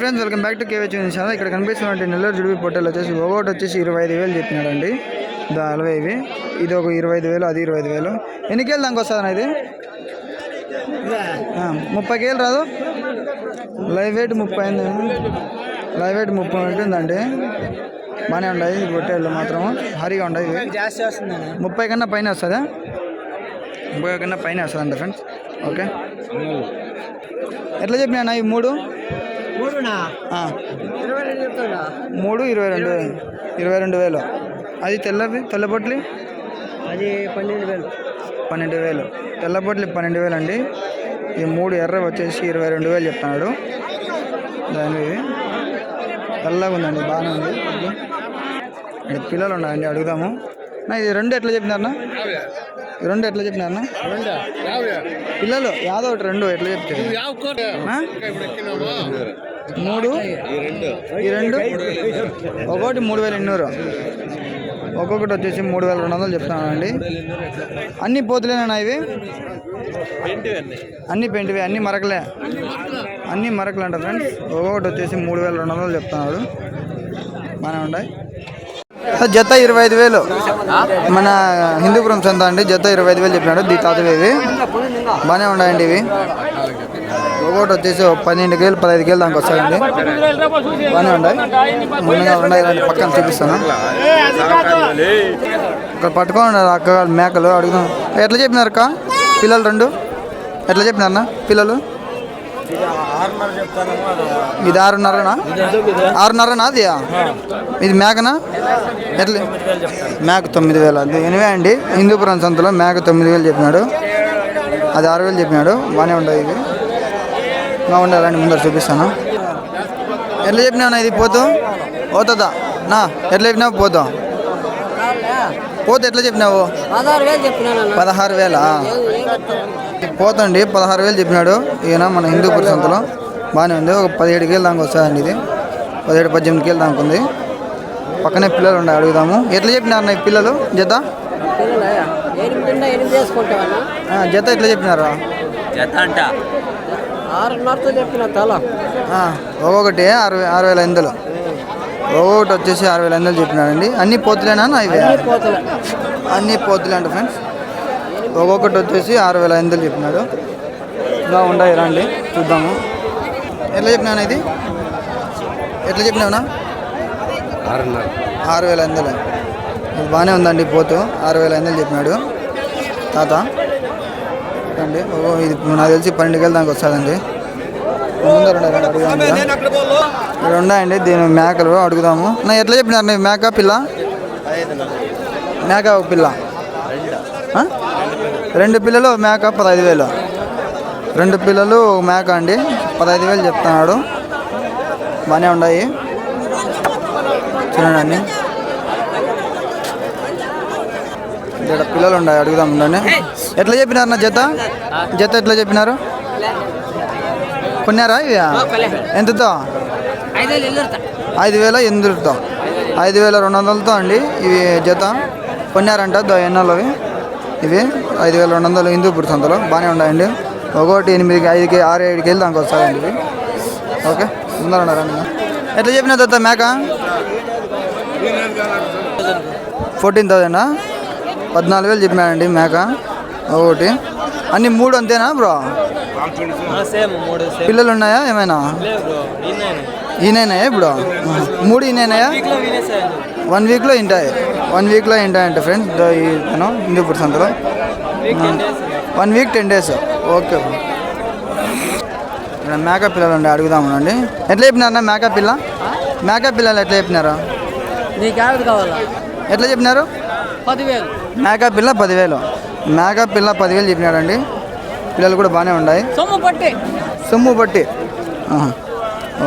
Friends welcome back to KV channel ఇక్కడ కనిపిస్తున్నటువంటి నెల్లూరు జుడిపి పొట్టేలు వచ్చేసి ఒకటి వచ్చేసి ఇరవై ఐదు వేలు చెప్పినాడండి దా అలవై ఇవి. ఇది ఒక ఇరవై ఐదు వేలు అది ఇరవై ఐదు వేలు. ఎన్ని కేలు దానికి వస్తుంది ఇది? ముప్పై కేలు రాదు? లైవ్ వెయిట్ ముప్పై అయింది లైవ్ వెయిట్ ముప్పై ఉంటుందండి బాగానే ఉన్నాయి పొట్టేళ్ళు మాత్రం హరిగా ఉన్నాయి వస్తుందండి. ముప్పై కన్నా పైన వస్తుందా? ముప్పై కన్నా పైన వస్తుందంట ఫ్రెండ్స్ ఓకే. ఎట్లా చెప్పినా ఈ మూడు? మూడు ఇరవై రెండు. ఇరవై రెండు వేలు. అది తెల్లవి తెల్లబొట్లి అది పన్నెండు వేలు. పన్నెండు వేలు. తెల్లబొట్లి పన్నెండు వేలు అండి ఈ మూడు ఎర్ర వచ్చేసి ఇరవై రెండు వేలు చెప్తున్నాడు. దాని తెల్లగా ఉందండి బాగానే ఉంది. ఇక్కడ పిల్లలు ఉన్నాయండి అడుగుదాము. నా ఇది రెండు ఎట్లా చెప్పినారన్నా? ఈ రెండు ఎట్లా చెప్పినారన్నా? పిల్లలు యాదో ఒకటి రెండు ఎట్లా చెప్తారు ఆ? మూడు ఈ రెండు. ఒకటి మూడు వేల ఎన్నూరు. ఒక్కొక్కటి వచ్చేసి మూడు వేల రెండు వందలు చెప్తున్నానండి. అన్ని పోతులేనా ఇవి? అన్ని పెంటివి అన్ని మరకలే. అన్ని మరకలు అంట ఫ్రెండ్స్ ఒక్కొక్కటి వచ్చేసి మూడు వేల రెండు వందలు చెప్తున్నాడు బాగానే ఉన్నాయి. జత ఇరవై ఐదు వేలు. మన హిందూపురం సంత అండి జత ఇరవై ఐదు వేలు చెప్పినాడు దీ తాతవి ఇవి. బాగానే ఉన్నాయండి ఇవి. ఒకటి వచ్చేసి పన్నెండు కేలు పదహైదు కేలు దానికి వస్తాయండి. బాగానే ఉన్నాయి. ముందుగా ఉన్నాయి ఇలాంటి పక్కన చూపిస్తాను. ఇక్కడ పట్టుకొని ఉన్నారు అక్క మేకలు అడుగుదాం. ఎట్లా చెప్పినారు అక్క? పిల్లలు రెండు? ఎట్లా చెప్పినారన్నా పిల్లలు? ఇది ఆరున్నరనా? ఆరున్నరనా అది? ఇది మేకనా? ఎట్లా? మేక తొమ్మిది వేలు అది ఎనివే అండి. హిందూపురం సంతలో మేక తొమ్మిది వేలు చెప్పినాడు. అది ఆరు వేలు చెప్పినాడు. బాగానే ఉండదు ఇది ఉండాలండి ముందర చూపిస్తాను? ఎట్లా చెప్పినావు ఇది? పోతూ? పోతుందా? నా ఎట్లా చెప్పినావు? పోతాం. పోతే ఎట్లా చెప్పినావు? పదహారు వేలు పోతండి పదహారు వేలు చెప్పినాడు. ఈయన మన హిందూపూర్ సంతలో బాగానే ఉంది. ఒక పదిహేడు కేలు దాకా వస్తుందండి ఇది. పదిహేడు పద్దెనిమిది కేలు దాకా ఉంది. పక్కనే పిల్లలు ఉన్నాయి అడుగుదాము. ఎట్లా చెప్పినారు ఈ పిల్లలు? జత? జత ఎట్లా చెప్పినారు? జత అంట. ఆరున్నరతో చెప్పిన తల. ఆ, ఒక్కొక్కటి ఆరు వే- ఆరు వేల ఎనిమిదిలు. ఒక్కొక్కటి వచ్చేసి ఆరు వేల ఎనిమిదిలు చెప్పినారండి. అన్ని పోతులేనా ఇవి? పోతలే. అన్ని పోతులే అంట ఫ్రెండ్స్. ఒక్కొక్కటి వచ్చేసి ఆరు వేల ఎనిమిదిలు చెప్పినాడు. ఇలా ఉండయి రండి చూద్దాము. ఎట్లా చెప్పినాను ఇది? ఎట్లా చెప్పినావునా? ఆరున్నర. ఆరు వేల ఎనిమిదిలు. ఇది బాగానే ఉందండి పోతు. ఆరు వేల ఎనిమిదిలు చెప్పినాడు. తాత. అండి ఓ ఇది నాకు తెలిసి పన్నెండు వేలు దానికి వస్తుందండి. ముందర ఇక్కడ ఉన్నాయండి దీని మేకలు అడుగుదాము. నా ఎట్లా చెప్పినారు మేక పిల్ల? మేక ఒక పిల్ల. రెండు పిల్లలు మేక పదహైదు వేలు. రెండు పిల్లలు ఒక మేక అండి పదహైదు వేలు చెప్తున్నాడు. బాగానే ఉన్నాయి. చూడండి ఇక్కడ పిల్లలు ఉన్నాయి అడుగుదాం ఉండండి. ఎట్లా చెప్పినారు నా జత? జత ఎట్లా చెప్పినారు? కొన్నారా ఇవి? ఎంతతో ఐదు వేలు ఎల్లుతా ఐదు వేల ఎనిమిదితో. ఐదు వేల రెండు వందలతో అండి ఇవి జత. కొన్నారంట దో ఎన్నోలవి ఇవి ఐదు వేల రెండు వందలు హిందూపూర్ సంతలో బాగానే ఉన్నాయండి. ఒకటి ఎనిమిదికి ఐదుకి ఆరు ఏడుకి వెళ్ళి దానికి వస్తాయండి ఇవి. ఓకే ముందర ఉన్నారండి ఎట్లా చెప్పిన తర్వాత మేక? ఫోర్టీన్ థౌజండా. పద్నాలుగు వేలు చెప్పినాడండి మేక. ఒకటి. అన్ని మూడు అంతేనా బ్రో? పిల్లలు ఉన్నాయా ఏమైనా? బ్రో. ఈయనైనాయా ఇప్పుడు. మూడు ఈయనైనాయా వన్ వీక్లో ఇంటాయి వన్ వీక్లో ఇంటాయంట ఫ్రెండ్స్ ఇతను హిందూపూర్ సంతలో. One week ten days. Okay ఇక్కడ మేకప్ పిల్లలు ఉండే అడుగుదామనండి ఎట్లా చెప్పినారన్నా మేకప్ పిల్ల? మేకప్ పిల్లలు ఎట్లా చెప్పినారు? ఎట్లా చెప్పినారు? పదివేలు. మేకప్ పిల్ల పదివేలు. మేకప్ పిల్ల పదివేలు చెప్పినాడండి. పిల్లలు కూడా బాగానే ఉన్నాయి. సొమ్ము పట్టి. సొమ్ము ఆహా.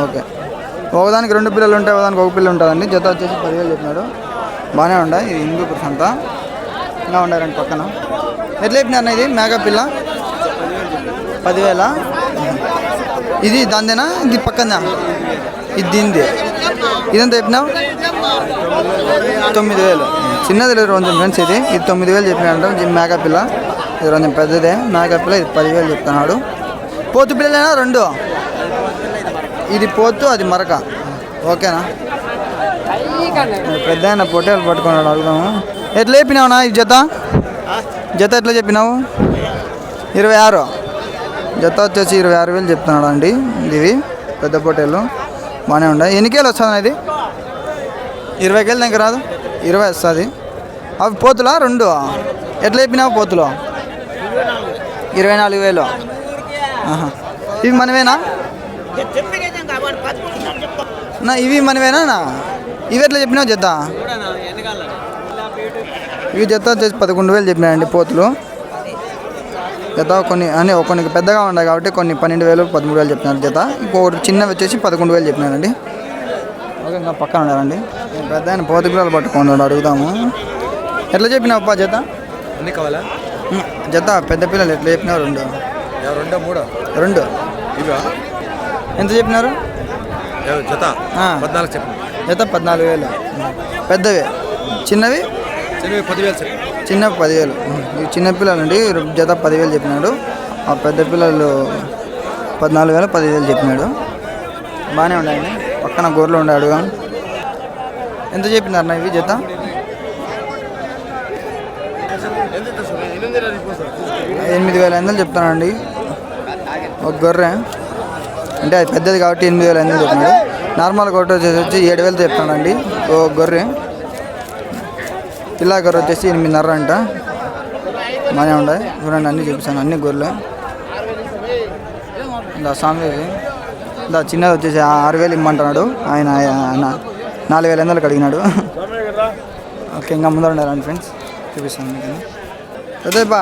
ఓకే. ఒకదానికి రెండు పిల్లలు ఉంటాయి ఒకదానికి ఒక పిల్ల ఉంటుందండి. జత వచ్చేసి పదివేలు చెప్పినాడు. బాగానే ఉన్నాయి. ఇది హిందూపూర్ సంత ఇంకా ఉండారండి పక్కన. ఎట్లా చెప్పినారు ఇది? మేక పిల్ల? పదివేల? ఇది దాందేనా? ఇది పక్కన? ఇది దీంది ఇదంతా చెప్పినావు? తొమ్మిది వేలు. చిన్నది లేదు కొంచెం ఫ్రెండ్స్ ఇది. ఇది తొమ్మిది వేలు చెప్పినాడు ఇది పిల్ల. ఇది కొంచెం పెద్దదే. మేకపిల్ల ఇది పదివేలు చెప్తున్నాడు. పోతు పిల్లలేనా? రెండు. ఇది పోతు అది మరక. ఓకేనా? పెద్ద ఆయన పొట్టేలు పట్టుకున్నాడు. అడుగుదాము. ఎట్లా చెప్పినావునా ఈ జత? జత ఎట్లా చెప్పినావు? ఇరవై ఆరు. జత వచ్చేసి ఇరవై ఆరు వేలు చెప్తున్నాడు అండి. ఇవి పెద్ద పొట్టేలు. బాగానే ఉన్నాయి. ఎన్ని కేలు వస్తుంది ఇది? ఇరవై కేలు దగ్గర రాదు? ఇరవై వస్తుంది. అవి పోతులా? రెండు. ఎట్లా చెప్పినావు పోతులు? ఇరవై నాలుగు వేలు. ఇవి మనమేనా? నా ఇవి మనమేనా నా? ఇవి ఎట్లా చెప్పినావు జత? ఇవి జత వచ్చేసి పదకొండు వేలు చెప్పినాయండి పోతులు. జత కొన్ని అని కొన్ని పెద్దగా ఉన్నాయి కాబట్టి కొన్ని పన్నెండు వేలు పదమూడు వేలు చెప్పినారు జత. ఇంకొకటి చిన్నవి వచ్చేసి పదకొండు వేలు చెప్పినారండి. ఓకే ఇంకా పక్కన ఉన్నారండి. పెద్ద ఆయన పోతు పిల్లలు పట్టుకున్నాడు అడుగుదాము. ఎట్లా చెప్పినావు అప్పా జత? అన్ని కావాలా? జత పెద్ద పిల్లలు ఎట్లా చెప్పినావు రెండు? రెండో మూడో? రెండు. ఇవా? ఎంత చెప్పినారు? జత. పద్నాలుగు చెప్పు. జత పద్నాలుగు వేలు. పెద్దవి? చిన్నవి? చిన్నవి పదివేలు చెప్పు. చిన్న పదివేలు. ఈ చిన్న జత పదివేలు చెప్పినాడు. ఆ పెద్ద పిల్లలు పద్నాలుగు వేలు పదివేలు చెప్పినాడు. బాగానే ఉన్నాయండి. పక్కన గొర్రెలు ఉండాడు ఎంత చెప్పినారు నా ఇవి జత? ఎనిమిది వేల ఐదు చెప్తానండి ఒక గొర్రె. అంటే అది పెద్దది కాబట్టి ఎనిమిది వేల ఐదు వందలు చెప్తున్నాడు. నార్మల్ గొర్రె వచ్చేసి వచ్చి ఏడు వేలతో చెప్తానండి ఓ గొర్రె. పిల్ల గొర్రె వచ్చేసి ఎనిమిదిన్నర అంట. బాగానే ఉన్నాయి చూడండి అన్నీ చూపిస్తాను. అన్ని గొర్రెలు. ఇంకా స్వామి. దా చిన్నది వచ్చేసి ఆరు వేలు ఇమ్మంటున్నాడు. ఆయన ఆయన నాలుగు వేల వందలకు అడిగినాడు. ఓకే ఇంకా ముందర ఉండాలండి ఫ్రెండ్స్. చూపిస్తాను మీకు అదే బా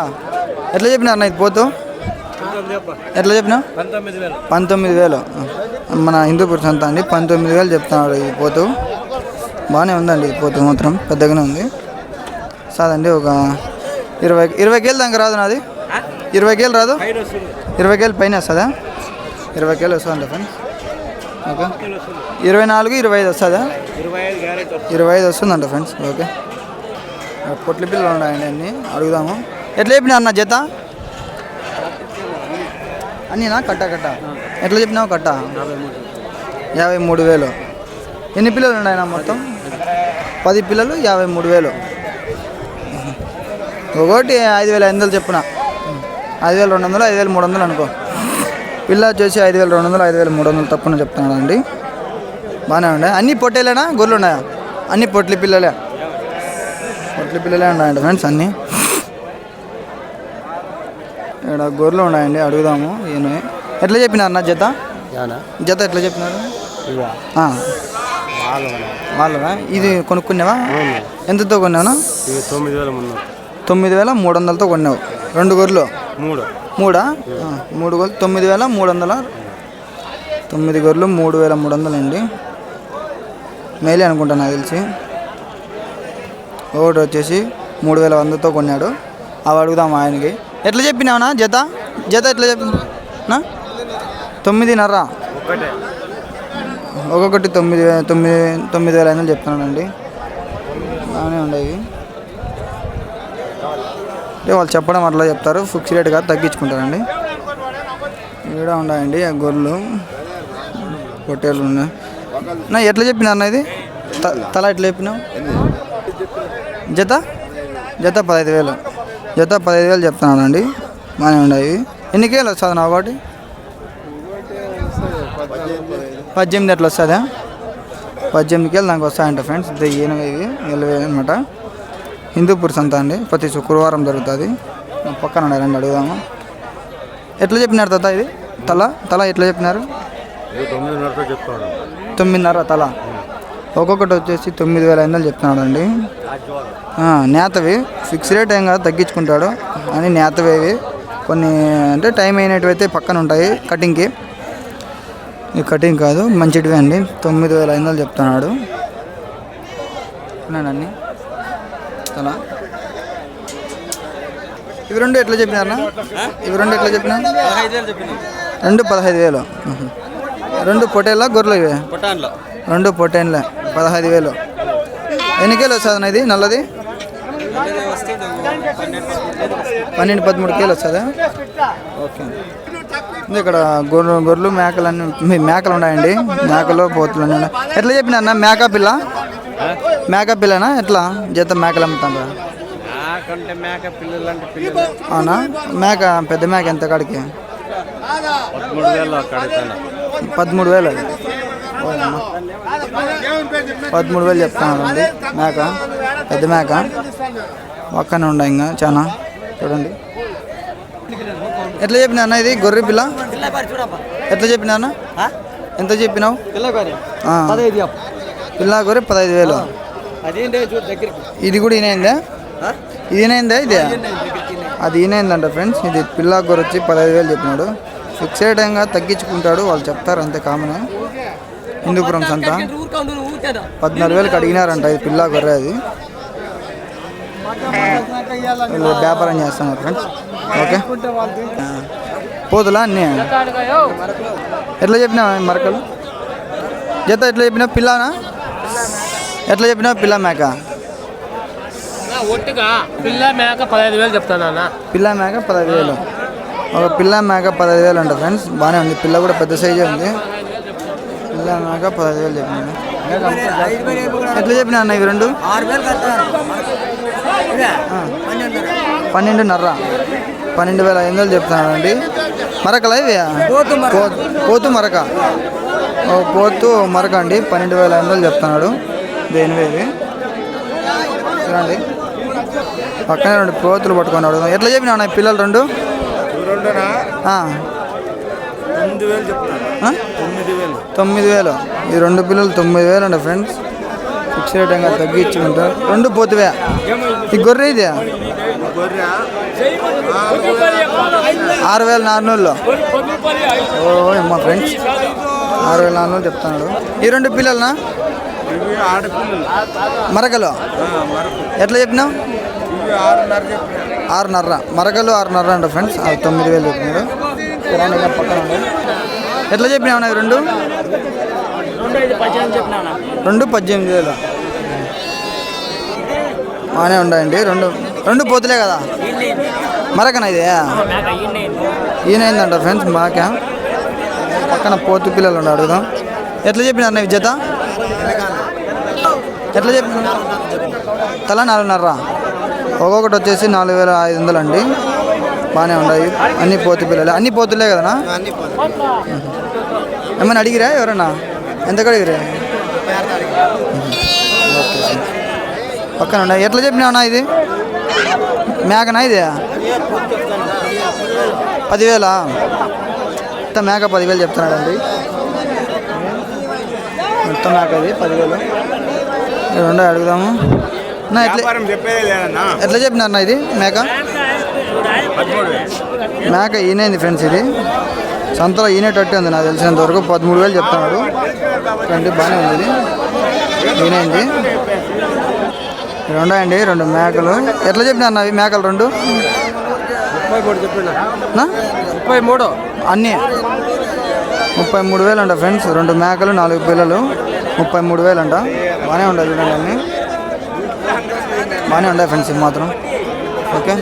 ఎట్లా చెప్పినా అన్న ఇది పోతూ? ఎట్లా చెప్పినా పంతొమ్మిది వేలు. మన హిందూ మన హిందూపూర్ అండి పంతొమ్మిది వేలు చెప్తున్నాడు ఇది పోతు. బాగానే ఉందండి ఇది పోతు మాత్రం పెద్దగానే ఉంది. సాదండి ఒక ఇరవై ఇరవై కేలు దాకా రాదు నాది. ఇరవై కేలు రాదు? ఇరవై కేలు పైన వస్తుందా? ఇరవై కేలు వస్తుందా ఫ్రెండ్స్ ఓకే. ఇరవై నాలుగు ఇరవై ఐదు వస్తుందా? ఇరవై ఐదు ఇరవై ఐదు వస్తుందంట ఫ్రెండ్స్ ఓకే. పొట్ల పిల్లలు ఉన్నాయండి అన్ని. అడుగుదాము. ఎట్లా చెప్పినా అన్న జత? అన్నీనా? కట్ట కట్ట? ఎట్లా చెప్పినావు కట్ట? యాభై మూడు వేలు. ఎన్ని పిల్లలు ఉన్నాయన్నా మొత్తం? పది పిల్లలు యాభై మూడు వేలు. ఒకటి ఐదు వేల ఐదు వందలు చెప్పున. ఐదు వేల రెండు వందలు ఐదు వేల మూడు వందలు అనుకో. పిల్ల వచ్చేసి ఐదు వేల రెండు వందలు ఐదు వేల మూడు వందలు తప్పున చెప్తున్నాడు అండి బాగానే ఉన్నాయి అన్ని పొట్టేలేనా? గొర్రెలు ఉన్నాయా? అన్ని పొట్లి పిల్లలే. పొట్లి పిల్లలే ఉన్నాయండి ఫ్రెండ్స్ అన్నీ. ఇక్కడ గొర్రెలు ఉన్నాయండి అడుగుదాము ఈయన. ఎట్లా చెప్పినారు నా జత? జత ఎట్లా చెప్పినారు. వాళ్ళవా ఇది కొనుక్కున్నావా? ఎంతతో కొన్నావు తొమ్మిది వేల మూడు వందలతో కొన్నావు. రెండు గొర్రెలు? మూడు. మూడా? మూడు గొర్రెలు తొమ్మిది వేల మూడు వందల తొమ్మిది గొర్రెలు మూడు వేల మూడు వందలు అండి మేలే అనుకుంటా నాకు తెలిసి. ఒకటి వచ్చేసి మూడు వేల వందతో కొన్నాడు. అవి అడుగుదాం ఆయనకి. ఎట్లా చెప్పినావునా జత? జత ఎట్లా చెప్పినా తొమ్మిదిన్నర. ఒక్కొక్కటి తొమ్మిది తొమ్మిది తొమ్మిది వేల ఐదు వందలు చెప్తున్నానండి బాగానే ఉండేవి. అంటే వాళ్ళు చెప్పడం అట్లా చెప్తారు. ఫిక్స్ రేట్ కాదు తగ్గించుకుంటారండి. ఈడ ఉన్నాయండి ఆ గొర్రెలు. పొట్టేళ్ళు ఉన్నాయి. నా ఎట్లా చెప్పినా అన్న ఇది? త- తల ఎట్లా చెప్పినావు? జత? జత పదహైదు వేలు. జత పదహైదు వేలు చెప్తున్నానండి. బాగానే ఉన్నాయి ఎన్ని కేలు వస్తుంది నా ఒకటి? పద్దెనిమిది ఎట్లా వస్తుందా? పద్దెనిమిదికి వెళ్ళి దానికి వస్తాయంట ఫ్రెండ్స్. ఇది ఈయనవి ఇవి ఎల్లవే అనమాట హిందూపూర్ సంత అండి. ప్రతి శుక్రవారం జరుగుతుంది. పక్కన ఉన్నారండి అడుగుదాము. ఎట్లా చెప్పినారు తాత ఇది? తల? తల ఎట్లా చెప్పినారు? ఇది తొమ్మిదిన్నర తల. ఒక్కొక్కటి వచ్చేసి తొమ్మిది వేల ఐదు వందలు చెప్తున్నాడు అండి నేతవి. ఫిక్స్ రేట్ ఏం కాదు తగ్గించుకుంటాడు. అని నేతవి కొన్ని అంటే టైం అయినట్టువైతే పక్కన ఉంటాయి కటింగ్కి. ఈ కటింగ్ కాదు మంచిటివి అండి. తొమ్మిది వేల ఐదు వందలు చెప్తున్నాడు. ఉన్నానండి అలా ఇవి రెండు ఎట్లా చెప్పినారనా ఇవి రెండు ఎట్లా చెప్పినా? రెండు పదహైదు వేలు. రెండు పొటేలా గొర్రెలు ఇవి? పొటాన్లో రెండు పొటేన్లే పదహైదు వేలు. ఎన్ని కేలు వస్తుంది ఇది? నల్లది? పన్నెండు పదమూడు కేలు వస్తుందా? ఓకే. ఇక్కడ గొర్రెలు గొర్రెలు మేకలు అన్ని మీ మేకలు ఉన్నాయండి. మేకలు పోతులు ఉన్నాయి. ఎట్లా చెప్పిన అన్న మేక పిల్ల? మేక పిల్లనా? ఎట్లా? జత మేకలు అమ్ముతాను నాకంటే మేక పిల్లలు అంటే పిల్లలు. అవునా? మేక పెద్ద మేక ఎంత కాడికి? పదమూడు వేలు పదమూడు వేలు అది. పదమూడు వేలు చెప్తున్నారు అండి. మేక? పెద్ద మేక? పక్కనే ఉన్నాయి ఇంకా? చాలా చూడండి. ఎట్లా చెప్పినా అన్న ఇది? గొర్రె పిల్ల? ఎట్లా చెప్పినా అన్న? ఎంత చెప్పినావు. పిల్ల గొర్రె పదహైదు వేలు. ఇది కూడా ఈయనైందా? ఇది ఈయనైందా ఇది? అది ఈయనైందంట ఫ్రెండ్స్ ఇది పిల్ల గొర్రె వచ్చి పదహైదు వేలు చెప్పినాడు. ఫిక్స్ టైంగా తగ్గించుకుంటాడు వాళ్ళు చెప్తారు అంతే కామన్. హిందూపురం సంత పద్నాలుగు వేలకు అడిగినారంట ఇది పిల్ల గొర్రె అది. వీళ్ళు వ్యాపారం చేస్తున్నారు ఫ్రెండ్స్. ఓకే. ఆ. పోతులా అన్నీ? ఎట్లా చెప్పినా మరకలు? జత ఎట్లా చెప్పినా పిల్లనా? ఎట్లా చెప్పినా పిల్ల మేక. ఒట్టుగా పిల్ల మేక పదహైదు వేలు చెప్తానా పిల్ల మేక పదహైదు వేలు. ఒక పిల్ల మేక పదహైదు వేలు అంట ఫ్రెండ్స్. బాగానే ఉంది. పిల్ల కూడా పెద్ద సైజే ఉంది. పిల్ల మేక పదహైదు వేలు చెప్పినాడు ఎట్లా చెప్పినా అన్న ఇవి రెండు? పన్నెండున్నర. పన్నెండు వేల ఐదు వందలు చెప్తున్నాడు అండి. మరకలా ఇవి? పోతు మరక. పోతు- పోతు మరక. ఓ పోతు మరక అండి. పన్నెండు వేల ఐదు వందలు చెప్తున్నాడు. దేనివి ఇవి చూడండి. పక్కనే రెండు పోతులు పట్టుకున్నాడు ఎట్లా చెప్పినా ఈ పిల్లలు రెండు. తొమ్మిది వేలు ఈ రెండు పిల్లలు తొమ్మిది వేలు అండి ఫ్రెండ్స్. ఫిక్స్ రేట్ ఇంకా తగ్గించి ఉంటారు. రెండు పోతువే. ఈ గొర్రె ఇది? ఆరు వేల నాలుగు ఓ అమ్మా ఫ్రెండ్స్. ఆరు వేల నాలుగు చెప్తున్నాడు. ఈ రెండు పిల్లలనా? మరకలు ఎట్లా చెప్పినావు? ఆరున్నర మరకలు ఆరున్నర అంట ఫ్రెండ్స్. తొమ్మిది వేలు పక్కన ఉంది. ఎట్లా చెప్పినావు ఈ రెండు? రెండు పద్దెనిమిది వేలు. బాగానే ఉన్నాయండి. రెండు రెండు పోతులే కదా? మరకనా ఇది? ఈయనైందంట ఫ్రెండ్స్? మాక? పక్కన పోతు పిల్లలు ఉండి అడుగుదాం ఎట్లా చెప్పినారు అన్న జత ఎట్లా చెప్పిన తల నాలుగున్నర. ఒక్కొక్కటి వచ్చేసి నాలుగు వేల ఐదు వందలు అండి. బాగానే ఉన్నాయి. అన్ని పోతు పిల్లలు. అన్ని పోతులే కదనా? ఏమైనా అడిగిరా ఎవరన్నా? ఎంత అడిగిరా. పక్కన ఉన్నాయి ఎట్లా చెప్పినా ఇది? మేకనా ఇది? పదివేలా? మొత్తం మేక పదివేలు చెప్తున్నాడండి. మొత్తం మేక ఇది పదివేలు. రెండో అడుగుదాము. నా ఎట్లా చెప్పినారన్న ఇది? మేక? మేక ఈనేంది ఫ్రెండ్స్ ఇది. సంతలో ఈనేటట్టు ఉంది నాకు తెలిసినంత వరకు. పదమూడు వేలు చెప్తున్నాడు. రండి బాగానే ఉంది ఇది. ఈనేంది ఇవి ఉన్నాయండి రెండు మేకలు. ఎట్లా చెప్పినారు అవి మేకలు రెండు? ముప్పై మూడు. అన్నీ. ముప్పై మూడు వేలు అంట ఫ్రెండ్స్. రెండు మేకలు నాలుగు పిల్లలు. ముప్పై మూడు వేలు అంట. బాగానే ఉండదు చూడండి అన్నీ. బాగానే ఉన్నాయి ఫ్రెండ్స్ ఇవి మాత్రం. ఓకే.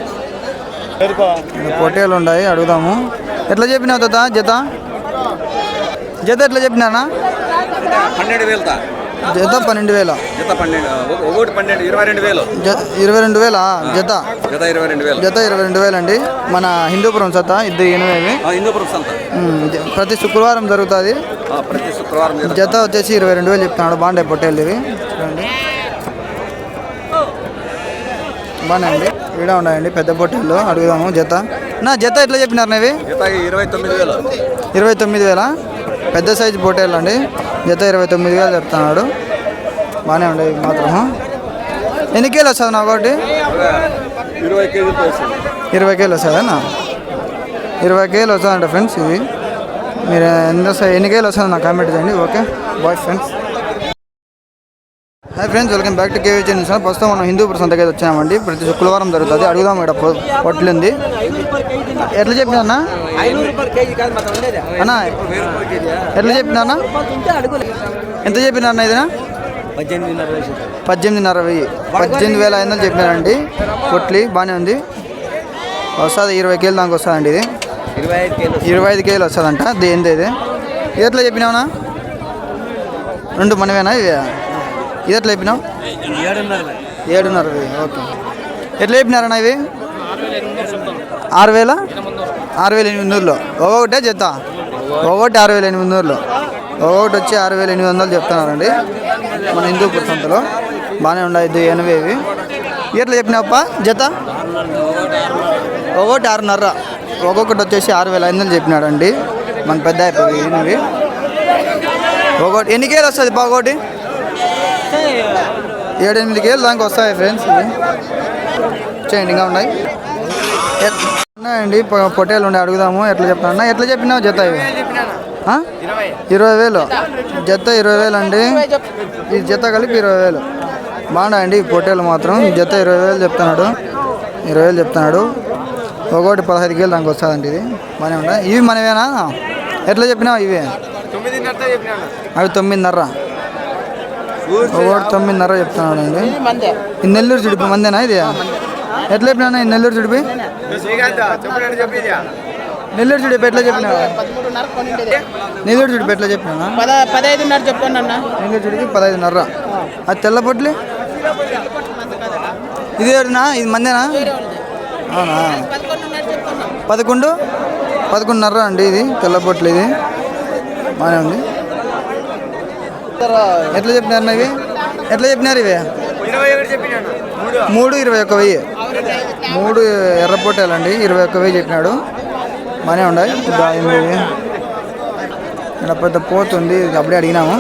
పొట్టేలు ఉన్నాయి అడుగుదాము. ఎట్లా చెప్పినావు తాత? జత? జత ఎట్లా చెప్పినానా? పన్నెండు వేలుతా. జత పన్నెండు వేల? జత పన్నెండు ఒకటి పన్నెండు ఇరవై రెండు వేలు. ఇరవై రెండు వేల? జత? జత ఇరవై రెండు వేలు. జత ఇరవై రెండు వేలు అండి మన హిందూపురం సత ఇద్దరు ఎనిమిది హిందూపురం సంత ప్రతి శుక్రవారం జరుగుతుంది. ప్రతి శుక్రవారం జరుగుతుంది. జత వచ్చేసి ఇరవై రెండు వేలు చెప్తున్నాడు. బాగుంటాయి పొట్టేళ్ళు ఇవి. చూడండి. బాగానే అండి ఈడ ఉన్నాయండి పెద్ద పొట్టేళ్ళు. అడుగుదాము జత. నా జత ఎట్లా చెప్పినారు ఇవి ఇరవై తొమ్మిది వేలు. ఇరవై తొమ్మిది వేల? పెద్ద సైజు పొట్టేళ్ళు అండి జత ఇరవై తొమ్మిది వేలు చెప్తున్నాడు. బాగానే ఉండేవి మాత్రం ఎన్ని కేలు వస్తుంది నా ఒకటి? ఇరవై కేజీలు వస్తుంది ఇరవై కేలు వస్తుందన్నా ఇరవై కేలు వస్తుందంట ఫ్రెండ్స్ ఇది మీరు ఎంత ఎన్ని కేలు వస్తుందో నాకు కామెంట్ చేయండి okay? Bye friends hi friends welcome back to KV channel sir ప్రస్తుతం మనం హిందూపుర సంతకి అయితే వచ్చామండి. ప్రతి శుక్రవారం జరుగుతుంది. అడుగుదాం ఇక్కడ పొ- ఉంది ఎట్లా చెప్పినా అన్న? అన్న ఎట్లా చెప్పినా అన్న? ఎంత చెప్పినా అన్న ఇదినా? పద్దెనిమిదిన్నర వెయ్యి. పద్దెనిమిది వేల ఐదు వందలు చెప్పినారండి. పొట్లి బాగానే ఉంది. వస్తుంది ఇరవై కేలు దానికి వస్తుందండి ఇది. ఇరవై ఐదు కేలు. కేజీలు వస్తుందంట. దేనిది ఇది? ఇది ఎట్లా చెప్పినావునా రెండు మనమేనా ఇవి? ఇది ఎట్లా చెప్పినావు? ఏడున్నర ఏడున్నర ఓకే. ఎట్లా చెప్పినారన్నా ఇవి? ఆరు వేల ఆరు వేల ఎనిమిది వందలు. ఒక్కొక్కటే జత ఒక్కొక్కటి ఆరు వేల ఎనిమిది వందలు. ఒక్కొక్కటి వచ్చి ఆరు వేల ఎనిమిది వందలు చెప్తున్నారండి. మన హిందూ సంతలో. బాగానే ఉన్నాయి. ఎనభై ఇవి ఎట్లా చెప్పినావప్ప జత? ఒకటి ఆరున్నర ఒక్కొక్కటి వచ్చేసి ఆరు వేల ఐదు వందలు చెప్పినాడండి. మన పెద్ద అయిపోయినవి ఒకటి ఎన్ని కేలు వస్తుంది బాగోటి ఏడెనిమిది కేలు దానికి వస్తాయి ఫ్రెండ్స్ ఇవి? చేయండి ఇంకా ఉన్నాయి. ఉన్నాయండి పొ- పొట్టేలు ఉండి అడుగుదాము ఎట్లా చెప్తాను ఎట్లా చెప్పినావు జత ఇవి? ఇరవై వేలు. జత ఇరవై వేలు అండి. ఈ జత కలిపి ఇరవై వేలు. బాగున్నాయండి ఈ పొట్టేలు మాత్రం. ఈ జత ఇరవై వేలు చెప్తున్నాడు. ఇరవై వేలు చెప్తున్నాడు. ఒకటి పదహైదు కేలు దానికి వస్తుందండి ఇది. బాగానే ఉన్నాయి ఇవి మనవేనా ఎట్లా చెప్పినావు ఇవి? అవి తొమ్మిదిన్నర. ఒకటి తొమ్మిదిన్నర చెప్తున్నాడు అండి ఈ నెల్లూరు చుడిపి మందేనా ఇది? ఎట్లా చెప్పినా ఈ నెల్లూరు చుడిపి? నెల్లూరు చుడిపి ఎట్లా చెప్పినా నెల్లూరు చుడిపి ఎట్లా చెప్పినా పద పదహైదున్నర చెప్పండి అన్న. నెల్లూరు చుడిపి పదహైదున్నర. అది తెల్ల పొట్లి ఇది ఎవరినా? ఇది మందేనా? అవునా? పదకొండు? పదకొండున్నర అండి ఇది తెల్లబొట్లు ఇది. బాగానే ఉంది. ఎట్లా చెప్పినారు ఇవి? ఎట్లా చెప్పినారు ఇవి? మూడు ఇరవై ఒక్క వెయ్యి. మూడు ఎర్రపొట్టాలండి ఇరవై ఒక్క వెయ్యి చెప్పినాడు. బాగానే ఉన్నాయి. బాగుంది ఇక్కడ పెద్ద పోతుంది ఇది అప్పుడే అడిగినాము.